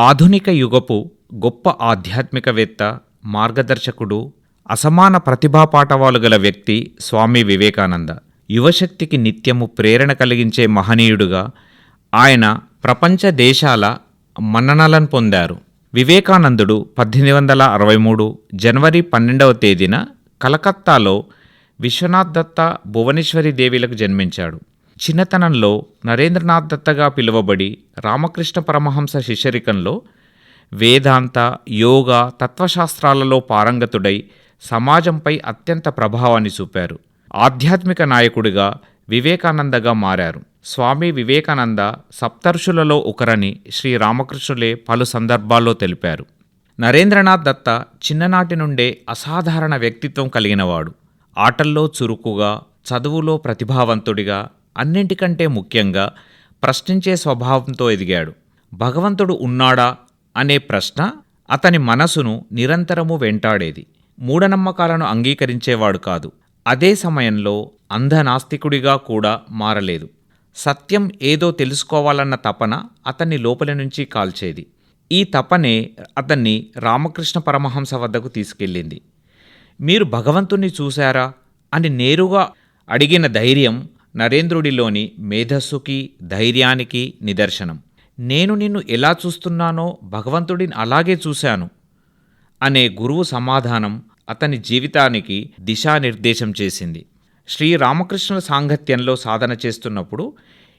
ఆధునిక యుగపు గొప్ప ఆధ్యాత్మికవేత్త మార్గదర్శకుడు అసమాన ప్రతిభాపాఠవాలు గల వ్యక్తి స్వామి వివేకానంద. యువశక్తికి నిత్యము ప్రేరణ కలిగించే మహనీయుడుగా ఆయన ప్రపంచ దేశాల మన్ననలను పొందారు. వివేకానందుడు పద్దెనిమిది వందల అరవై మూడు జనవరి పన్నెండవ తేదీన కలకత్తాలో విశ్వనాథ్ దత్త భువనేశ్వరి దేవిలకు జన్మించాడు. చిన్నతనంలో నరేంద్రనాథ్ దత్తగా పిలువబడి రామకృష్ణ పరమహంస శిష్యరికంలో వేదాంత యోగ తత్వశాస్త్రాలలో పారంగతుడై సమాజంపై అత్యంత ప్రభావాన్ని చూపారు. ఆధ్యాత్మిక నాయకుడిగా వివేకానందగా మారారు. స్వామి వివేకానంద సప్తర్షులలో ఒకరని శ్రీ రామకృష్ణులే పలు సందర్భాల్లో తెలిపారు. నరేంద్రనాథ్ దత్త చిన్ననాటి నుండే అసాధారణ వ్యక్తిత్వం కలిగినవాడు. ఆటల్లో చురుకుగా చదువులో ప్రతిభావంతుడిగా అన్నింటికంటే ముఖ్యంగా ప్రశ్నించే స్వభావంతో ఎదిగాడు. భగవంతుడు ఉన్నాడా? అనే ప్రశ్న అతని మనసును నిరంతరము వెంటాడేది. మూఢనమ్మకాలను అంగీకరించేవాడు కాదు. అదే సమయంలో అంధనాస్తికుడిగా కూడా మారలేదు. సత్యం ఏదో తెలుసుకోవాలన్న తపన అతన్ని లోపలి నుంచి కాల్చేది. ఈ తపనే అతన్ని రామకృష్ణ పరమహంస వద్దకు తీసుకెళ్ళింది. మీరు భగవంతుణ్ణి చూశారా? అని నేరుగా అడిగిన ధైర్యం నరేంద్రుడిలోని మేధస్సుకి ధైర్యానికి నిదర్శనం. నేను నిన్ను ఎలా చూస్తున్నానో భగవంతుడిని అలాగే చూశాను అనే గురువు సమాధానం అతని జీవితానికి దిశానిర్దేశం చేసింది. శ్రీరామకృష్ణుల సాంగత్యంలో సాధన చేస్తున్నప్పుడు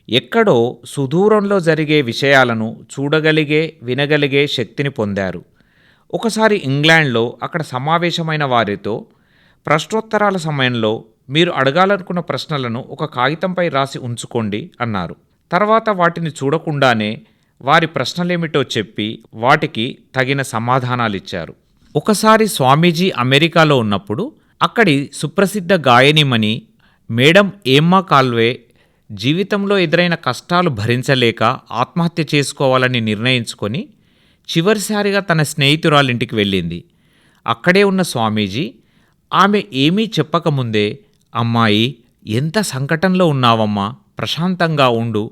ఎక్కడో సుదూరంలో జరిగే విషయాలను చూడగలిగే వినగలిగే శక్తిని పొందారు. ఒకసారి ఇంగ్లాండ్లో అక్కడ సమావేశమైన వారితో ప్రశ్నోత్తరాల సమయంలో మీరు అడగాలనుకున్న ప్రశ్నలను ఒక కాగితంపై రాసి ఉంచుకోండి అన్నారు. తర్వాత వాటిని చూడకుండానే వారి ప్రశ్నలేమిటో చెప్పి వాటికి తగిన సమాధానాలిచ్చారు. ఒకసారి స్వామీజీ అమెరికాలో ఉన్నప్పుడు అక్కడి సుప్రసిద్ధ గాయనిమణి మేడం ఏమ్మా కాల్వే జీవితంలో ఎదురైన కష్టాలు భరించలేక ఆత్మహత్య చేసుకోవాలని నిర్ణయించుకొని చివరిసారిగా తన స్నేహితురాలింటికి వెళ్ళింది. అక్కడే ఉన్న స్వామీజీ ఆమె ఏమీ చెప్పకముందే అమ్మాయి ఎంత సంకటంలో ఉన్నావమ్మా? ప్రశాంతంగా ఉండు.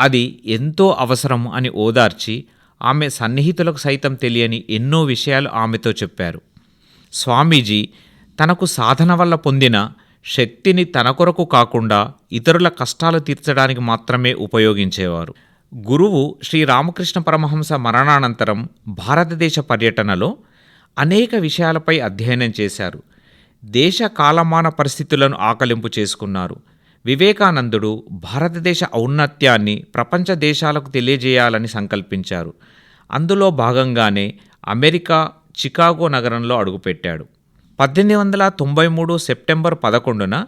అది ఎంతో అవసరం అని ఓదార్చి ఆమె సన్నిహితులకు సైతం తెలియని ఎన్నో విషయాలు ఆమెతో చెప్పారు. స్వామీజీ తనకు సాధన వల్ల పొందిన శక్తిని తన కొరకు కాకుండా ఇతరుల కష్టాలు తీర్చడానికి మాత్రమే ఉపయోగించేవారు. గురువు శ్రీ రామకృష్ణ పరమహంస మరణానంతరం భారతదేశ పర్యటనలో అనేక విషయాలపై అధ్యయనం చేశారు. దేశ కాలమాన పరిస్థితులను ఆకలింపు చేసుకున్నారు. వివేకానందుడు భారతదేశ ఔన్నత్యాన్ని ప్రపంచ దేశాలకు తెలియజేయాలని సంకల్పించారు. అందులో భాగంగానే అమెరికా చికాగో నగరంలో అడుగుపెట్టాడు. పద్దెనిమిది వందల తొంభై మూడు సెప్టెంబర్ పదకొండున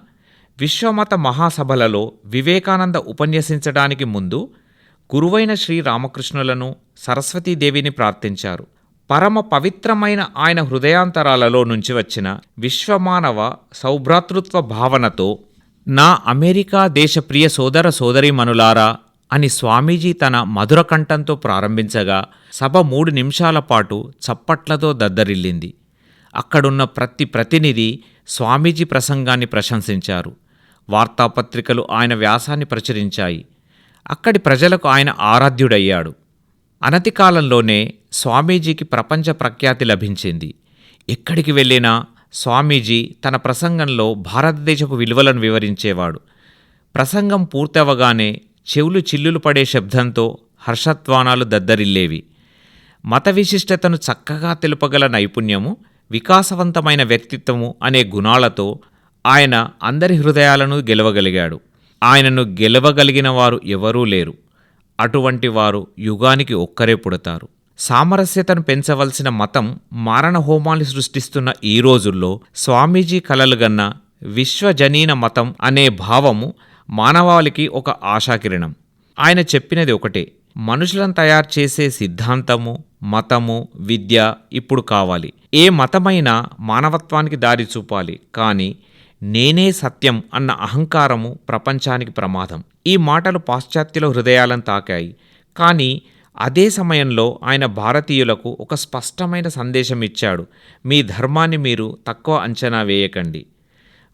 విశ్వమత మహాసభలలో వివేకానంద ఉపన్యసించడానికి ముందు గురువైన శ్రీ రామకృష్ణులను సరస్వతీదేవిని ప్రార్థించారు. పరమ పవిత్రమైన ఆయన హృదయాంతరాలలో నుంచి వచ్చిన విశ్వమానవ సౌభ్రాతృత్వ భావనతో నా అమెరికా దేశప్రియ సోదర సోదరీమణులారా అని స్వామీజీ తన మధుర కంఠంతో ప్రారంభించగా సభ మూడు నిమిషాల పాటు చప్పట్లతో దద్దరిల్లింది. అక్కడున్న ప్రతి ప్రతినిధి స్వామీజీ ప్రసంగాన్ని ప్రశంసించారు. వార్తాపత్రికలు ఆయన వ్యాసాన్ని ప్రచురించాయి. అక్కడి ప్రజలకు ఆయన ఆరాధ్యుడయ్యాడు. అనతి కాలంలోనే స్వామీజీకి ప్రపంచ ప్రఖ్యాతి లభించింది. ఎక్కడికి వెళ్ళినా స్వామీజీ తన ప్రసంగంలో భారతదేశపు విలువలను వివరించేవాడు. ప్రసంగం పూర్తవగానే చెవులు చిల్లులు పడే శబ్దంతో హర్షత్వానాలు దద్దరిల్లేవి. మత విశిష్టతను చక్కగా తెలుపగల నైపుణ్యము వికాసవంతమైన వ్యక్తిత్వము అనే గుణాలతో ఆయన అందరి హృదయాలను గెలవగలిగాడు. ఆయనను గెలవగలిగిన వారు ఎవరూ లేరు. అటువంటి వారు యుగానికి ఒక్కరే పుడతారు. సామరస్యతను పెంచవలసిన మతం మారణ హోమాలు సృష్టిస్తున్న ఈ రోజుల్లో స్వామీజీ కలలుగన్న విశ్వజనీన మతం అనే భావము మానవాళికి ఒక ఆశాకిరణం. ఆయన చెప్పినది ఒకటే మనుషులను తయారు చేసే సిద్ధాంతము మతము విద్య ఇప్పుడు కావాలి. ఏ మతమైనా మానవత్వానికి దారి చూపాలి. కానీ నేనే సత్యం అన్న అహంకారము ప్రపంచానికి ప్రమాదం. ఈ మాటలు పాశ్చాత్యుల హృదయాలను తాకాయి. కానీ అదే సమయంలో ఆయన భారతీయులకు ఒక స్పష్టమైన సందేశం ఇచ్చాడు. మీ ధర్మాన్ని మీరు తక్కువ అంచనా వేయకండి.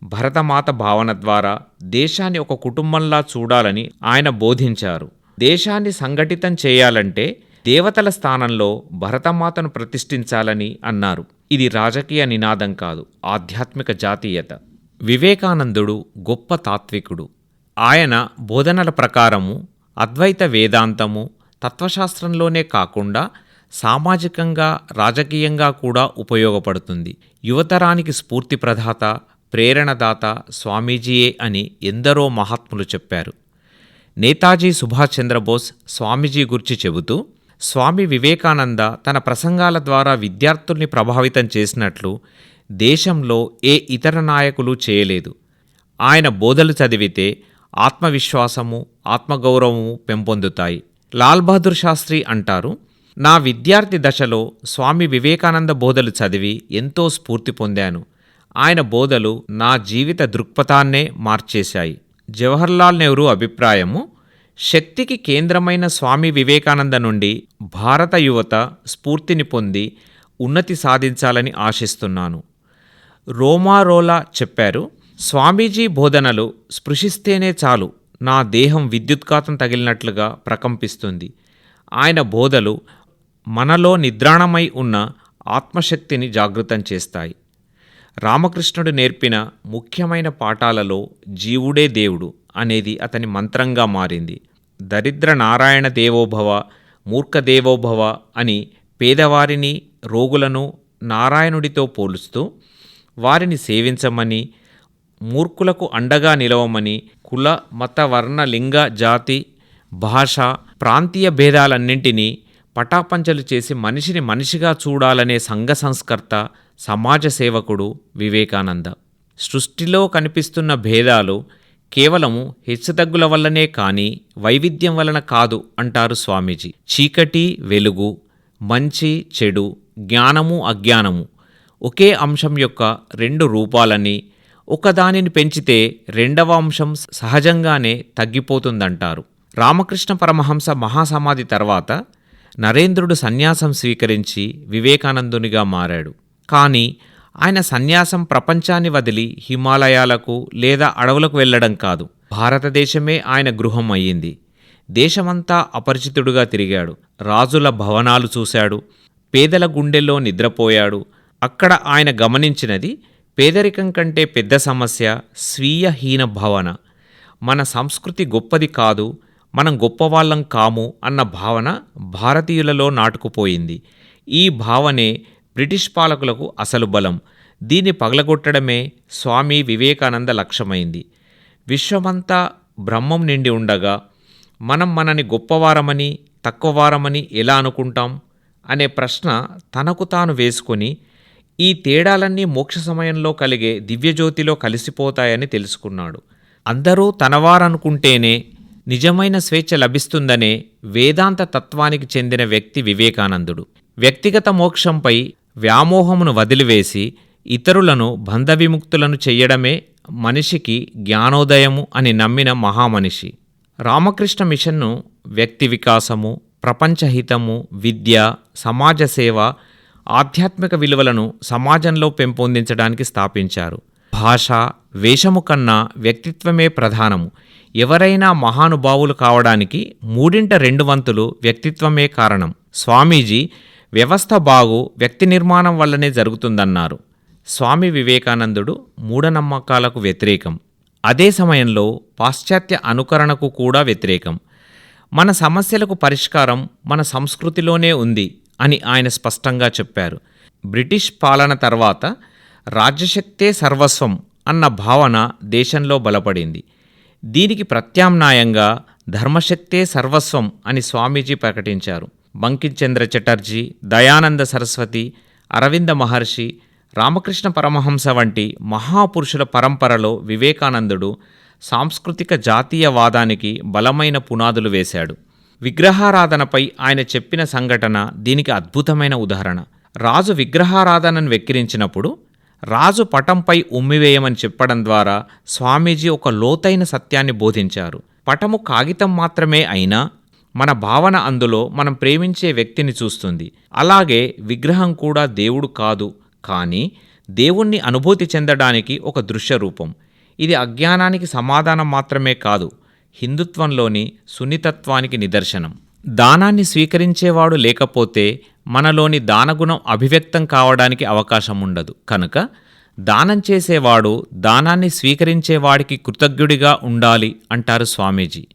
భరతమాత భావన ద్వారా దేశాన్ని ఒక కుటుంబంలా చూడాలని ఆయన బోధించారు. దేశాన్ని సంఘటితం చేయాలంటే దేవతల స్థానంలో భరతమాతను ప్రతిష్ఠించాలని అన్నారు. ఇది రాజకీయ నినాదం కాదు ఆధ్యాత్మిక జాతీయత. వివేకానందుడు గొప్ప తాత్వికుడు. ఆయన బోధనల ప్రకారము అద్వైత వేదాంతము తత్వశాస్త్రంలోనే కాకుండా సామాజికంగా రాజకీయంగా కూడా ఉపయోగపడుతుంది. యువతరానికి స్ఫూర్తి ప్రదాత ప్రేరణదాత స్వామీజీయే అని ఎందరో మహాత్ములు చెప్పారు. నేతాజీ సుభాష్ చంద్రబోస్ స్వామీజీ గురించి చెబుతూ స్వామి వివేకానంద తన ప్రసంగాల ద్వారా విద్యార్థుల్ని ప్రభావితం చేసినట్లు దేశంలో ఏ ఇతర నాయకులు చేయలేదు. ఆయన బోధలు చదివితే ఆత్మవిశ్వాసము ఆత్మగౌరవము పెంపొందుతాయి. లాల్ బహదూర్ శాస్త్రి అంటారు నా విద్యార్థి దశలో స్వామి వివేకానంద బోధలు చదివి ఎంతో స్ఫూర్తి పొందాను. ఆయన బోధలు నా జీవిత దృక్పథాన్నే మార్చేశాయి. జవహర్లాల్ నెహ్రూ అభిప్రాయము శక్తికి కేంద్రమైన స్వామి వివేకానంద నుండి భారత యువత స్ఫూర్తిని పొంది ఉన్నతి సాధించాలని ఆశిస్తున్నాను. రోమారోలా చెప్పారు స్వామీజీ బోధనలు స్పృశిస్తేనే చాలు. నా దేహం విద్యుత్ఘాతం తగిలినట్లుగా ప్రకంపిస్తుంది. ఆయన బోధలు మనలో నిద్రాణమై ఉన్న ఆత్మశక్తిని జాగృతం చేస్తాయి. రామకృష్ణుడు నేర్పిన ముఖ్యమైన పాఠాలలో జీవుడే దేవుడు అనేది అతని మంత్రంగా మారింది. దరిద్ర నారాయణ దేవోభవ మూర్ఖ దేవోభవ అని పేదవారిని రోగులను నారాయణుడితో పోలుస్తూ వారిని సేవించమని మూర్ఖులకు అండగా నిలవమని కుల మత వర్ణ లింగ జాతి భాష ప్రాంతీయ భేదాలన్నింటినీ పటాపంచలు చేసి మనిషిని మనిషిగా చూడాలనే సంఘ సంస్కర్త సమాజ సేవకుడు వివేకానంద. సృష్టిలో కనిపిస్తున్న భేదాలు కేవలము హెచ్చుతగ్గుల వల్లనే కానీ వైవిధ్యం వలన కాదు అంటారు స్వామీజీ. చీకటి వెలుగు మంచి చెడు జ్ఞానము అజ్ఞానము ఒకే అంశం యొక్క రెండు రూపాలని ఒకదానిని పెంచితే రెండవ అంశం సహజంగానే తగ్గిపోతుందంటారు. రామకృష్ణ పరమహంస మహాసమాధి తర్వాత నరేంద్రుడు సన్యాసం స్వీకరించి వివేకానందునిగా మారాడు. కానీ ఆయన సన్యాసం ప్రపంచాన్ని వదిలి హిమాలయాలకు లేదా అడవులకు వెళ్ళడం కాదు. భారతదేశమే ఆయన గృహం అయ్యింది. దేశమంతా అపరిచితుడుగా తిరిగాడు. రాజుల భవనాలు చూశాడు. పేదల గుండెల్లో నిద్రపోయాడు. అక్కడ ఆయన గమనించినది పేదరికం కంటే పెద్ద సమస్య స్వీయ హీన భావన. మన సంస్కృతి గొప్పది కాదు మనం గొప్పవాళ్ళం కాము అన్న భావన భారతీయులలో నాటుకుపోయింది. ఈ భావనే బ్రిటిష్ పాలకులకు అసలు బలం. దీన్ని పగలగొట్టడమే స్వామి వివేకానంద లక్ష్యమైంది. విశ్వమంతా బ్రహ్మం నిండి ఉండగా మనం మనని గొప్పవారమని తక్కువవారమని ఎలా అనుకుంటాం? అనే ప్రశ్న తనకు తాను వేసుకొని ఈ తేడాలన్నీ మోక్ష సమయంలో కలిగే దివ్యజ్యోతిలో కలిసిపోతాయని తెలుసుకున్నాడు. అందరూ తనవారనుకుంటేనే నిజమైన స్వేచ్ఛ లభిస్తుందనే వేదాంత తత్వానికి చెందిన వ్యక్తి వివేకానందుడు. వ్యక్తిగత మోక్షంపై వ్యామోహమును వదిలివేసి ఇతరులను బంధవిముక్తులను చెయ్యడమే మనిషికి జ్ఞానోదయము అని నమ్మిన మహామనిషి. రామకృష్ణ మిషన్ను వ్యక్తి వికాసము ప్రపంచహితము విద్య సమాజ సేవ ఆధ్యాత్మిక విలువలను సమాజంలో పెంపొందించడానికి స్థాపించారు. భాష వేషము కన్నా వ్యక్తిత్వమే ప్రధానము. ఎవరైనా మహానుభావులు కావడానికి మూడింట రెండు వంతులు వ్యక్తిత్వమే కారణం. స్వామీజీ వ్యవస్థ బాగు వ్యక్తి నిర్మాణం వల్లనే జరుగుతుందన్నారు. స్వామి వివేకానందుడు మూఢనమ్మకాలకు వ్యతిరేకం. అదే సమయంలో పాశ్చాత్య అనుకరణకు కూడా వ్యతిరేకం. మన సమస్యలకు పరిష్కారం మన సంస్కృతిలోనే ఉంది. అని ఆయన స్పష్టంగా చెప్పారు. బ్రిటిష్ పాలన తర్వాత రాజ్యశక్తే సర్వస్వం అన్న భావన దేశంలో బలపడింది. దీనికి ప్రత్యామ్నాయంగా ధర్మశక్తే సర్వస్వం అని స్వామీజీ ప్రకటించారు. బంకించంద్ర చటర్జీ దయానంద సరస్వతి అరవింద మహర్షి రామకృష్ణ పరమహంస వంటి మహాపురుషుల పరంపరలో వివేకానందుడు సాంస్కృతిక జాతీయవాదానికి బలమైన పునాదులు వేశాడు. విగ్రహారాధనపై ఆయన చెప్పిన సంఘటన దీనికి అద్భుతమైన ఉదాహరణ. రాజు విగ్రహారాధనను వెక్కిరించినప్పుడు రాజు పటంపై ఉమ్మివేయమని చెప్పడం ద్వారా స్వామీజీ ఒక లోతైన సత్యాన్ని బోధించారు. పటము కాగితం మాత్రమే అయినా మన భావన అందులో మనం ప్రేమించే వ్యక్తిని చూస్తుంది. అలాగే విగ్రహం కూడా దేవుడు కాదు కానీ దేవుణ్ణి అనుభూతి చెందడానికి ఒక దృశ్య రూపం. ఇది అజ్ఞానానికి సమాధానం మాత్రమే కాదు హిందుత్వంలోని సున్నితత్వానికి నిదర్శనం. దానాన్ని స్వీకరించేవాడు లేకపోతే మనలోని దానగుణం అభివ్యక్తం కావడానికి అవకాశం ఉండదు కనుక దానం చేసేవాడు దానాన్ని స్వీకరించేవాడికి కృతజ్ఞుడిగా ఉండాలి అంటారు స్వామీజీ.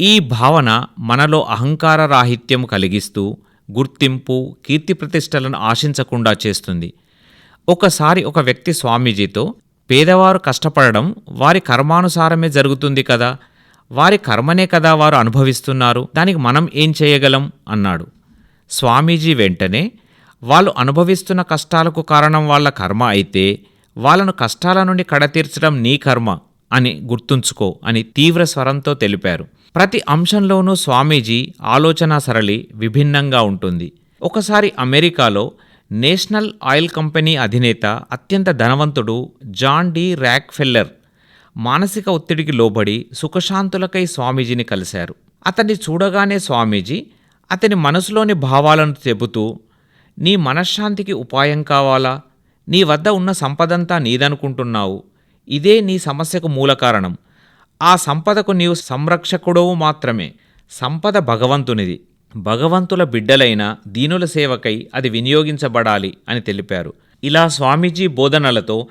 ఈ భావన మనలో అహంకార రాహిత్యం కలిగిస్తూ గుర్తింపు కీర్తి ప్రతిష్టలను ఆశించకుండా చేస్తుంది. ఒకసారి ఒక వ్యక్తి స్వామీజీతో పేదవారు కష్టపడడం వారి కర్మానుసారమే జరుగుతుంది కదా వారి కర్మనే కదా వారు అనుభవిస్తున్నారు దానికి మనం ఏం చేయగలం? అన్నాడు. స్వామీజీ వెంటనే వాళ్ళు అనుభవిస్తున్న కష్టాలకు కారణం వాళ్ళ కర్మ అయితే వాళ్ళను కష్టాల నుండి కడతీర్చడం నీ కర్మ అని గుర్తుంచుకో అని తీవ్ర స్వరంతో తెలిపారు. ప్రతి అంశంలోనూ స్వామీజీ ఆలోచన సరళి విభిన్నంగా ఉంటుంది. ఒకసారి అమెరికాలో నేషనల్ ఆయిల్ కంపెనీ అధినేత అత్యంత ధనవంతుడు జాన్ డి ర్యాక్ఫెల్లర్ మానసిక ఒత్తిడికి లోబడి సుఖశాంతులకై స్వామీజీని కలిశారు. అతన్ని చూడగానే స్వామీజీ అతని మనసులోని భావాలను చెబుతూ నీ మనశ్శాంతికి ఉపాయం కావాలా? నీ వద్ద ఉన్న సంపదంతా నీదనుకుంటున్నావు. ఇదే నీ సమస్యకు మూల కారణం. ఆ సంపదకు నీవు సంరక్షకుడవు మాత్రమే. సంపద భగవంతునిది. భగవంతుల బిడ్డలైన దీనుల సేవకై అది వినియోగించబడాలి అని తెలిపారు. ఇలా స్వామీజీ బోధనలతో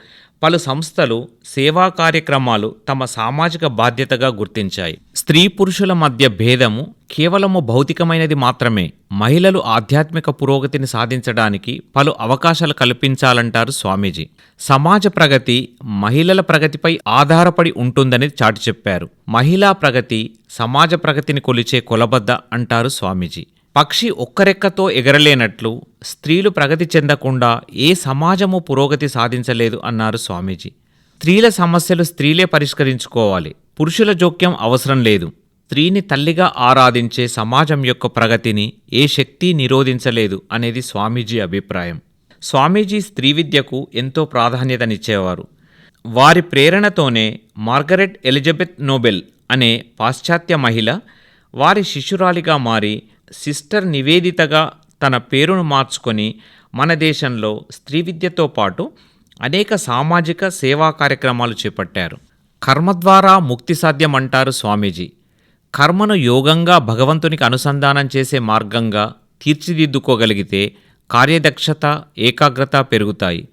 పలు సంస్థలు సేవా కార్యక్రమాలు తమ సామాజిక బాధ్యతగా గుర్తించాయి. స్త్రీ పురుషుల మధ్య భేదము కేవలము భౌతికమైనది మాత్రమే. మహిళలు ఆధ్యాత్మిక పురోగతిని సాధించడానికి పలు అవకాశాలు కల్పించాలంటారు స్వామీజీ. సమాజ ప్రగతి మహిళల ప్రగతిపై ఆధారపడి ఉంటుందని చాటి చెప్పారు మహిళా ప్రగతి సమాజ ప్రగతిని కొలిచే కొలబద్ద అంటారు స్వామీజీ. పక్షి ఒక్కరెక్కతో ఎగరలేనట్లు స్త్రీలు ప్రగతి చెందకుండా ఏ సమాజము పురోగతి సాధించలేదు అన్నారు స్వామీజీ. స్త్రీల సమస్యలు స్త్రీలే పరిష్కరించుకోవాలి. పురుషుల జోక్యం అవసరం లేదు. స్త్రీని తల్లిగా ఆరాధించే సమాజం యొక్క ప్రగతిని ఏ శక్తి నిరోధించలేదు అనేది స్వామీజీ అభిప్రాయం. స్వామీజీ స్త్రీ విద్యకు ఎంతో ప్రాధాన్యతనిచ్చేవారు. వారి ప్రేరణతోనే మార్గరెట్ ఎలిజబెత్ నోబెల్ అనే పాశ్చాత్య మహిళ వారి శిష్యురాలిగా మారి సిస్టర్ నివేదితగా తన పేరును మార్చుకొని మన దేశంలో స్త్రీ విద్యతో పాటు అనేక సామాజిక సేవా కార్యక్రమాలు చేపట్టారు. కర్మ ద్వారా ముక్తి సాధ్యమంటారు స్వామీజీ. కర్మను యోగంగా భగవంతునికి అనుసంధానం చేసే మార్గంగా తీర్చిదిద్దుకోగలిగితే కార్యదక్షత ఏకాగ్రత పెరుగుతాయి.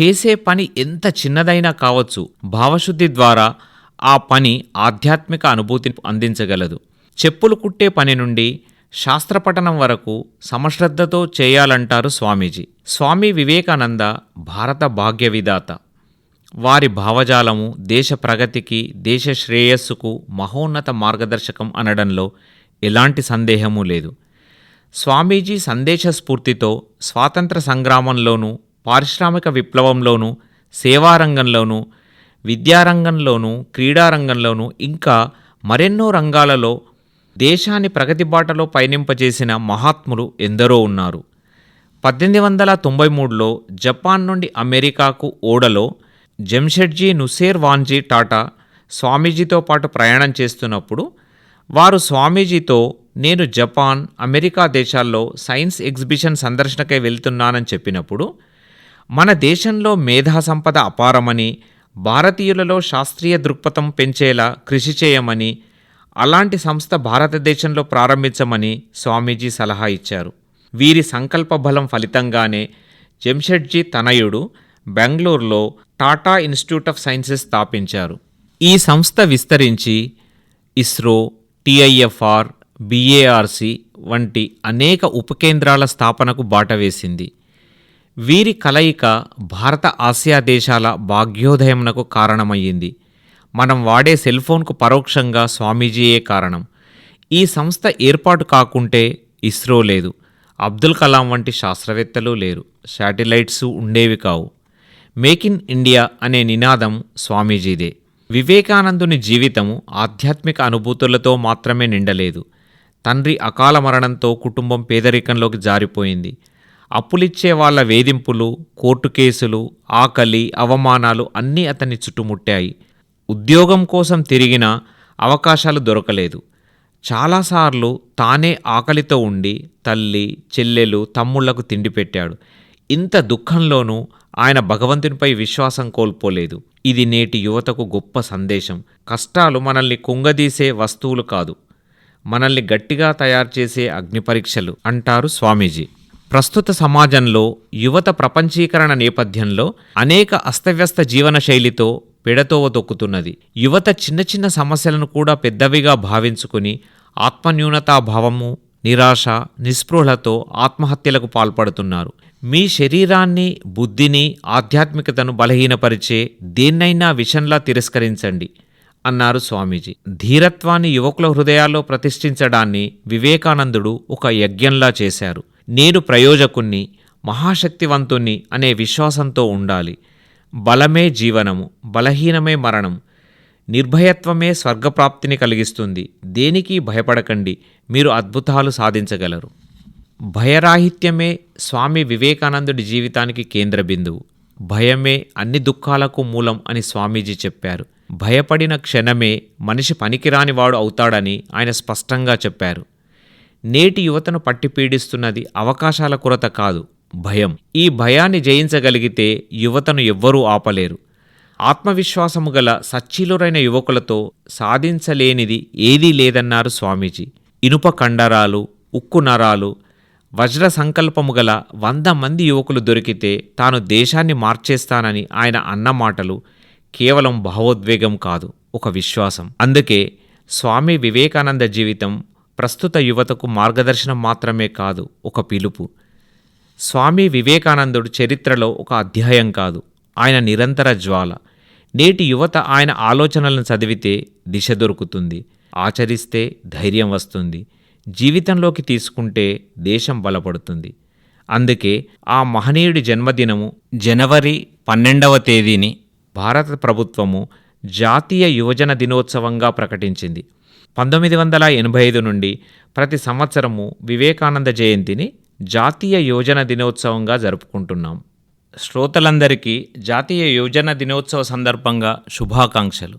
చేసే పని ఎంత చిన్నదైనా కావచ్చు భావశుద్ధి ద్వారా ఆ పని ఆధ్యాత్మిక అనుభూతిని అందించగలదు. చెప్పులు కుట్టే పని నుండి శాస్త్రపఠనం వరకు సమశ్రద్ధతో చేయాలంటారు స్వామీజీ. స్వామి వివేకానంద భారత భాగ్య విధాత వారి భావజాలము దేశ ప్రగతికి దేశ శ్రేయస్సుకు మహోన్నత మార్గదర్శకం అనడంలో ఎలాంటి సందేహము లేదు. స్వామీజీ సందేశ స్ఫూర్తితో స్వాతంత్ర సంగ్రామంలోనూ పారిశ్రామిక విప్లవంలోనూ సేవారంగంలోనూ విద్యారంగంలోనూ క్రీడారంగంలోనూ ఇంకా మరెన్నో రంగాలలో దేశాన్ని ప్రగతి బాటలో పయనింపజేసిన మహాత్ములు ఎందరో ఉన్నారు. పద్దెనిమిది వందల తొంభై మూడులో జపాన్ నుండి అమెరికాకు ఓడలో జంషెడ్జీ నుసేర్ వాన్జీ టాటా స్వామీజీతో పాటు ప్రయాణం చేస్తున్నప్పుడు వారు స్వామీజీతో నేను జపాన్ అమెరికా దేశాల్లో సైన్స్ ఎగ్జిబిషన్ సందర్శనకై వెళ్తున్నానని చెప్పినప్పుడు మన దేశంలో మేధా సంపద అపారమని భారతీయులలో శాస్త్రీయ దృక్పథం పెంచేలా కృషి చేయమని అలాంటి సంస్థ భారతదేశంలో ప్రారంభించమని స్వామీజీ సలహా ఇచ్చారు. వీరి సంకల్ప బలం ఫలితంగానే జంషెడ్జీ తనయుడు బెంగళూరులో టాటా ఇన్స్టిట్యూట్ ఆఫ్ సైన్సెస్ స్థాపించారు. ఈ సంస్థ విస్తరించి ఇస్రో టిఐఎఫ్ఆర్ బిఏఆర్సి వంటి అనేక ఉపకేంద్రాల స్థాపనకు బాట వేసింది. వీరి కలయిక భారత ఆసియా దేశాల భాగ్యోదయమునకు కారణమయ్యింది. మనం వాడే సెల్ ఫోన్కు పరోక్షంగా స్వామీజీయే కారణం. ఈ సంస్థ ఏర్పాటు కాకుంటే ఇస్రో లేదు. అబ్దుల్ కలాం వంటి శాస్త్రవేత్తలు లేరు. శాటిలైట్స్ ఉండేవి కావు. మేక్ ఇన్ ఇండియా అనే నినాదం స్వామీజీదే. వివేకానందుని జీవితము ఆధ్యాత్మిక అనుభూతులతో మాత్రమే నిండలేదు. తండ్రి అకాల మరణంతో కుటుంబం పేదరికంలోకి జారిపోయింది. అప్పులిచ్చే వాళ్ళ వేధింపులు కోర్టు కేసులు ఆకలి అవమానాలు అన్నీ అతన్ని చుట్టుముట్టాయి. ఉద్యోగం కోసం తిరిగిన అవకాశాలు దొరకలేదు. చాలాసార్లు తానే ఆకలితో ఉండి తల్లి చెల్లెలు తమ్ముళ్ళకు తిండి పెట్టాడు. ఇంత దుఃఖంలోనూ ఆయన భగవంతునిపై విశ్వాసం కోల్పోలేదు. ఇది నేటి యువతకు గొప్ప సందేశం. కష్టాలు మనల్ని కుంగదీసే వస్తువులు కాదు. మనల్ని గట్టిగా తయారు చేసే అగ్నిపరీక్షలు అంటారు స్వామీజీ. ప్రస్తుత సమాజంలో యువత ప్రపంచీకరణ నేపథ్యంలో అనేక అస్తవ్యస్త జీవన శైలితో పెడతోవ తొక్కుతున్నది యువత చిన్న చిన్న సమస్యలను కూడా పెద్దవిగా భావించుకుని ఆత్మన్యూనతాభావము నిరాశ నిస్పృహలతో ఆత్మహత్యలకు పాల్పడుతున్నారు. మీ శరీరాన్ని బుద్ధిని ఆధ్యాత్మికతను బలహీనపరిచే దేన్నైనా విషంలా తిరస్కరించండి అన్నారు స్వామీజీ. ధీరత్వాన్ని యువకుల హృదయాల్లో ప్రతిష్ఠించడాన్ని వివేకానందుడు ఒక యజ్ఞంలా చేశారు. నేను ప్రయోజకుణ్ణి మహాశక్తివంతుణ్ణి అనే విశ్వాసంతో ఉండాలి. బలమే జీవనము బలహీనమే మరణం. నిర్భయత్వమే స్వర్గప్రాప్తిని కలిగిస్తుంది. దేనికి భయపడకండి మీరు అద్భుతాలు సాధించగలరు. భయరాహిత్యమే స్వామి వివేకానందుడి జీవితానికి కేంద్ర బిందువు. భయమే అన్ని దుఃఖాలకు మూలం అని స్వామీజీ చెప్పారు. భయపడిన క్షణమే మనిషి పనికిరానివాడు అవుతాడని ఆయన స్పష్టంగా చెప్పారు. నేటి యువతను పట్టి పీడిస్తున్నది అవకాశాల కొరత కాదు. భయం. ఈ భయాన్ని జయించగలిగితే యువతను ఎవ్వరూ ఆపలేరు. ఆత్మవిశ్వాసము గల సచ్చిలురైన యువకులతో సాధించలేనిది ఏదీ లేదన్నారు స్వామీజీ. ఇనుప కండరాలు ఉక్కు నరాలు వజ్ర సంకల్పము గల వంద మంది యువకులు దొరికితే తాను దేశాన్ని మార్చేస్తానని ఆయన అన్న మాటలు కేవలం భావోద్వేగం కాదు ఒక విశ్వాసం. అందుకే స్వామి వివేకానంద జీవితం ప్రస్తుత యువతకు మార్గదర్శనం మాత్రమే కాదు ఒక పిలుపు. స్వామి వివేకానందుడు చరిత్రలో ఒక అధ్యాయం కాదు. ఆయన నిరంతర జ్వాల. నేటి యువత ఆయన ఆలోచనలను చదివితే దిశ దొరుకుతుంది. ఆచరిస్తే ధైర్యం వస్తుంది. జీవితంలోకి తీసుకుంటే దేశం బలపడుతుంది. అందుకే ఆ మహనీయుడి జన్మదినము జనవరి పన్నెండవ తేదీని భారత ప్రభుత్వము జాతీయ యువజన దినోత్సవంగా ప్రకటించింది. పంతొమ్మిది వందల ఎనభై ఐదు నుండి ప్రతి సంవత్సరము వివేకానంద జయంతిని జాతీయ యోజన దినోత్సవంగా జరుపుకుంటున్నాం. శ్రోతలందరికీ జాతీయ యోజన దినోత్సవ సందర్భంగా శుభాకాంక్షలు.